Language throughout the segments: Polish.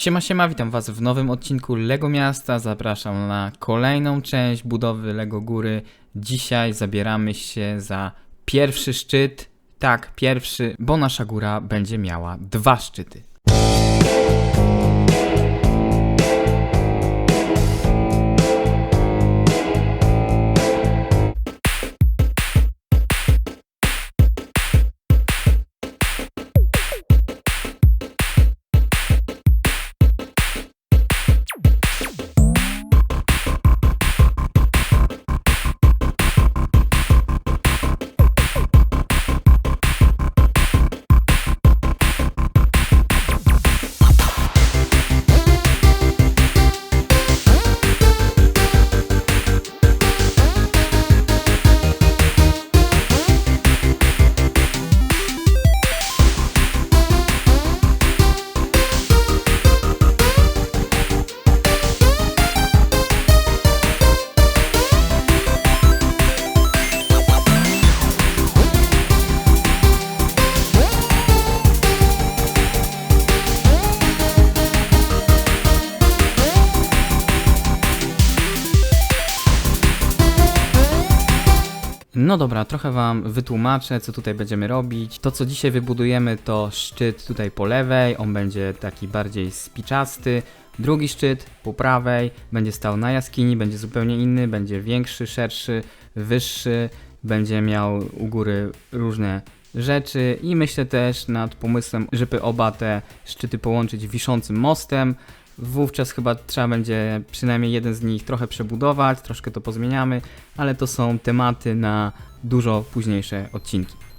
Siema, siema, witam was w nowym odcinku Lego Miasta. Zapraszam na kolejną część budowy Lego Góry. Dzisiaj zabieramy się za pierwszy szczyt. Tak, pierwszy, bo nasza góra będzie miała dwa szczyty. No dobra, trochę wam wytłumaczę, co tutaj będziemy robić. To, co dzisiaj wybudujemy, to szczyt tutaj po lewej, on będzie taki bardziej spiczasty. Drugi szczyt po prawej będzie stał na jaskini, będzie zupełnie inny, będzie większy, szerszy, wyższy, będzie miał u góry różne rzeczy i myślę też nad pomysłem, żeby oba te szczyty połączyć wiszącym mostem. Wówczas chyba trzeba będzie przynajmniej jeden z nich trochę przebudować, troszkę to pozmieniamy, ale to są tematy na dużo późniejsze odcinki.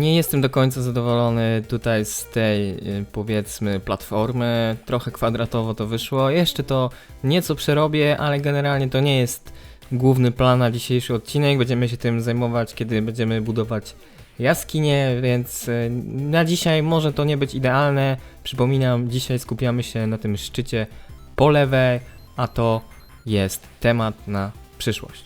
Nie jestem do końca zadowolony tutaj z tej, y, powiedzmy, platformy. Trochę kwadratowo to wyszło. Jeszcze to nieco przerobię, ale generalnie to nie jest główny plan na dzisiejszy odcinek. Będziemy się tym zajmować, kiedy będziemy budować jaskinie, więc y, na dzisiaj może to nie być idealne. Przypominam, dzisiaj skupiamy się na tym szczycie po lewej, a to jest temat na przyszłość.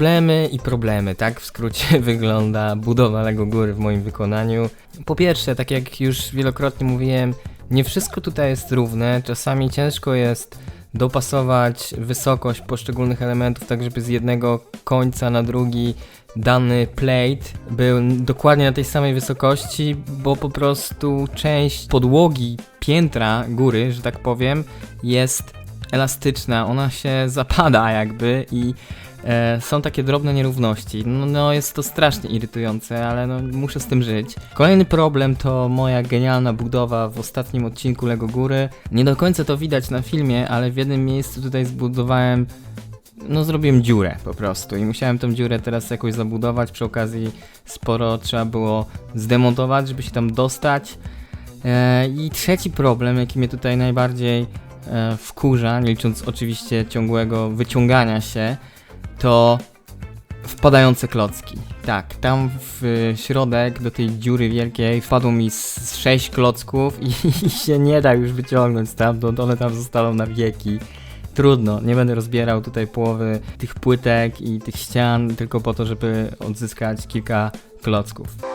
Problemy i problemy, tak w skrócie wygląda budowa Lego Góry w moim wykonaniu. Po pierwsze, tak jak już wielokrotnie mówiłem, nie wszystko tutaj jest równe, czasami ciężko jest dopasować wysokość poszczególnych elementów, tak żeby z jednego końca na drugi dany plate był dokładnie na tej samej wysokości, bo po prostu część podłogi piętra góry, że tak powiem, jest elastyczna, ona się zapada jakby i e, są takie drobne nierówności. No, no jest to strasznie irytujące, ale no, muszę z tym żyć. Kolejny problem to moja genialna budowa w ostatnim odcinku Lego Góry. Nie do końca to widać na filmie, ale w jednym miejscu tutaj zbudowałem no zrobiłem dziurę po prostu i musiałem tą dziurę teraz jakoś zabudować. Przy okazji sporo trzeba było zdemontować, żeby się tam dostać. E, I trzeci problem, jaki mnie tutaj najbardziej e, wkurza, nie licząc oczywiście ciągłego wyciągania się, to wpadające klocki. Tak, tam w środek do tej dziury wielkiej wpadło mi z 6 klocków i, i się nie da już wyciągnąć stamtąd, one tam zostaną na wieki. Trudno, nie będę rozbierał tutaj połowy tych płytek i tych ścian tylko po to, żeby odzyskać kilka klocków.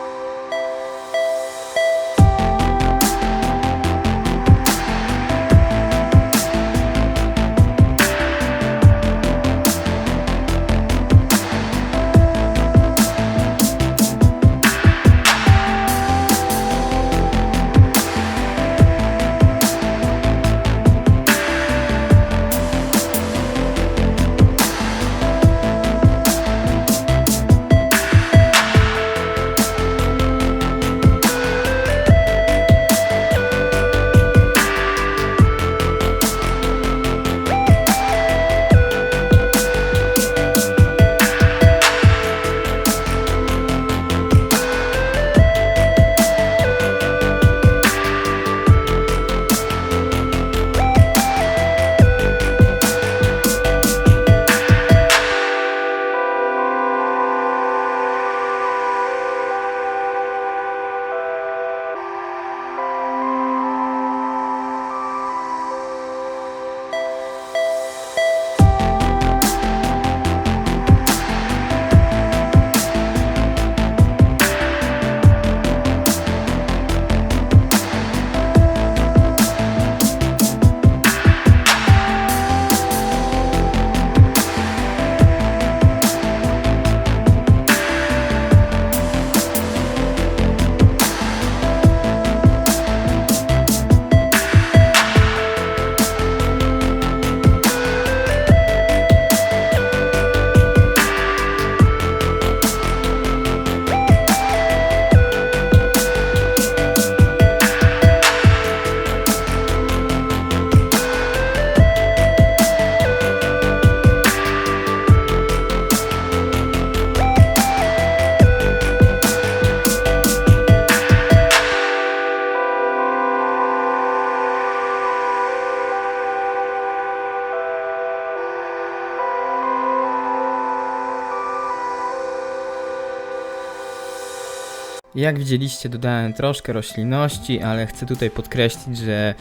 Jak widzieliście, dodałem troszkę roślinności, ale chcę tutaj podkreślić, że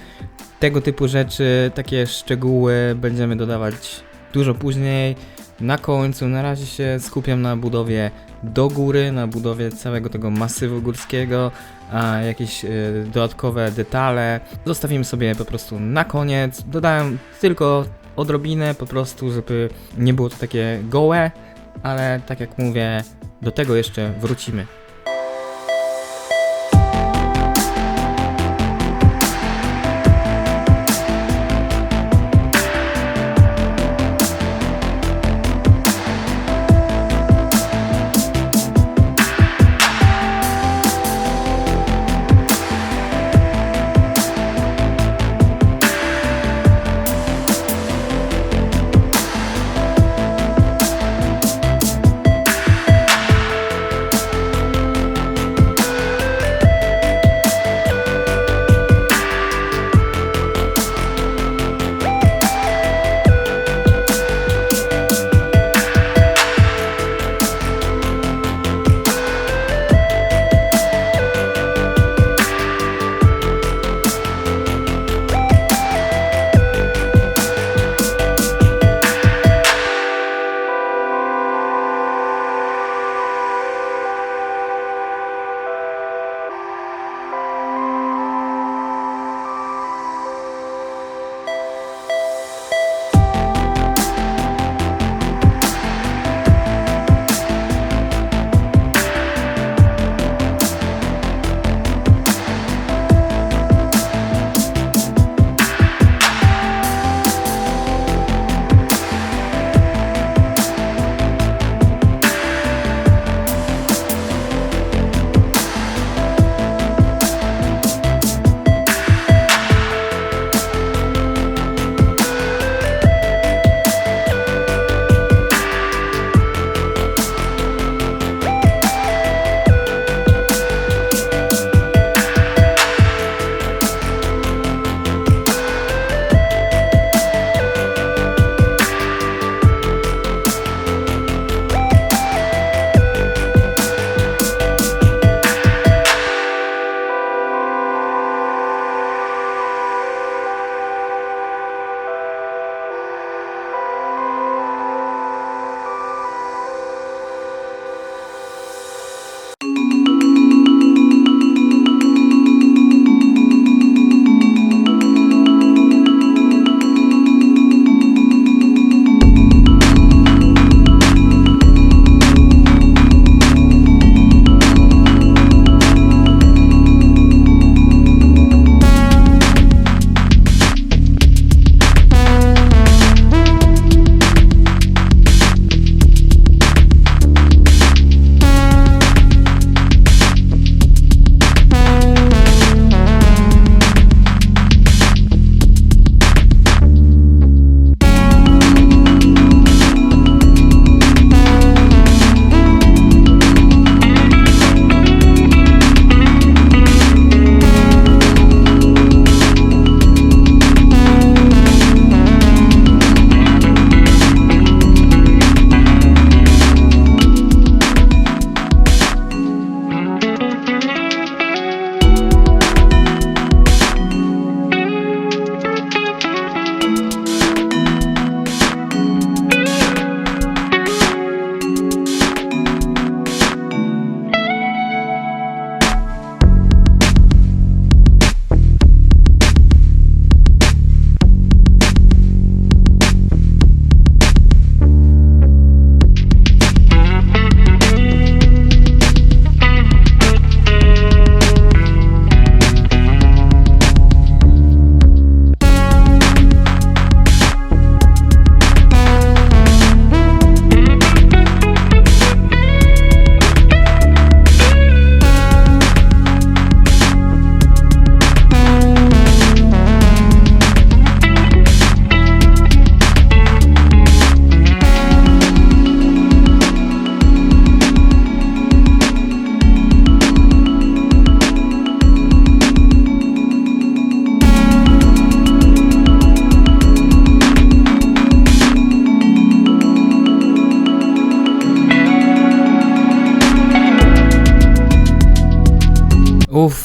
tego typu rzeczy, takie szczegóły będziemy dodawać dużo później. Na końcu na razie się skupiam na budowie do góry, na budowie całego tego masywu górskiego, a jakieś y, dodatkowe detale zostawimy sobie po prostu na koniec. Dodałem tylko odrobinę po prostu, żeby nie było to takie gołe, ale tak jak mówię, do tego jeszcze wrócimy.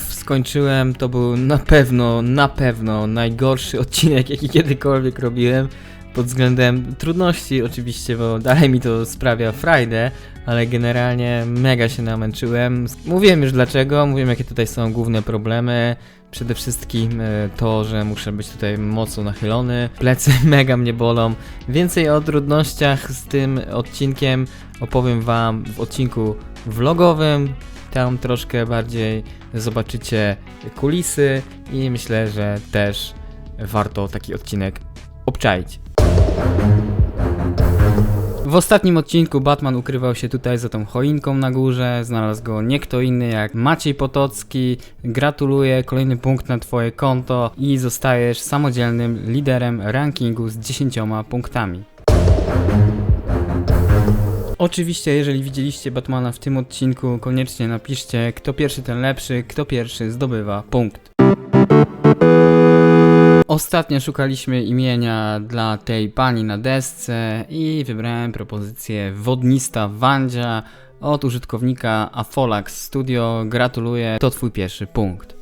Skończyłem. To był na pewno, na pewno najgorszy odcinek, jaki kiedykolwiek robiłem. Pod względem trudności oczywiście, bo dalej mi to sprawia frajdę, ale generalnie mega się namęczyłem. Mówiłem już dlaczego, mówiłem jakie tutaj są główne problemy. Przede wszystkim e, to, że muszę być tutaj mocno nachylony. Plecy mega mnie bolą. Więcej o trudnościach z tym odcinkiem opowiem Wam w odcinku vlogowym. Tam troszkę bardziej zobaczycie kulisy i myślę, że też warto taki odcinek obczaić. W ostatnim odcinku Batman ukrywał się tutaj za tą choinką na górze, znalazł go nie kto inny jak Maciej Potocki. Gratuluję, kolejny punkt na twoje konto i zostajesz samodzielnym liderem rankingu z 10 punktami. Oczywiście, jeżeli widzieliście Batmana w tym odcinku, koniecznie napiszcie, kto pierwszy ten lepszy, kto pierwszy zdobywa punkt. Ostatnio szukaliśmy imienia dla tej pani na desce i wybrałem propozycję Wodnista Wandzia od użytkownika Afolax Studio. Gratuluję, to twój pierwszy punkt.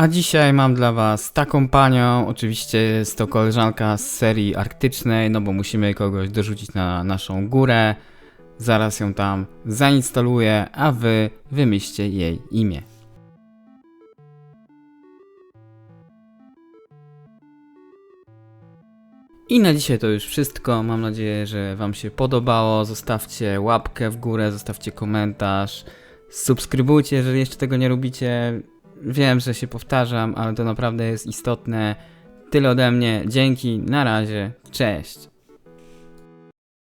A dzisiaj mam dla Was taką panią, oczywiście jest to koleżanka z serii arktycznej, no bo musimy kogoś dorzucić na naszą górę. Zaraz ją tam zainstaluję, a Wy wymyślcie jej imię. I na dzisiaj to już wszystko. Mam nadzieję, że Wam się podobało. Zostawcie łapkę w górę, zostawcie komentarz. Subskrybujcie, jeżeli jeszcze tego nie robicie. Wiem, że się powtarzam, ale to naprawdę jest istotne. Tyle ode mnie. Dzięki, na razie, cześć.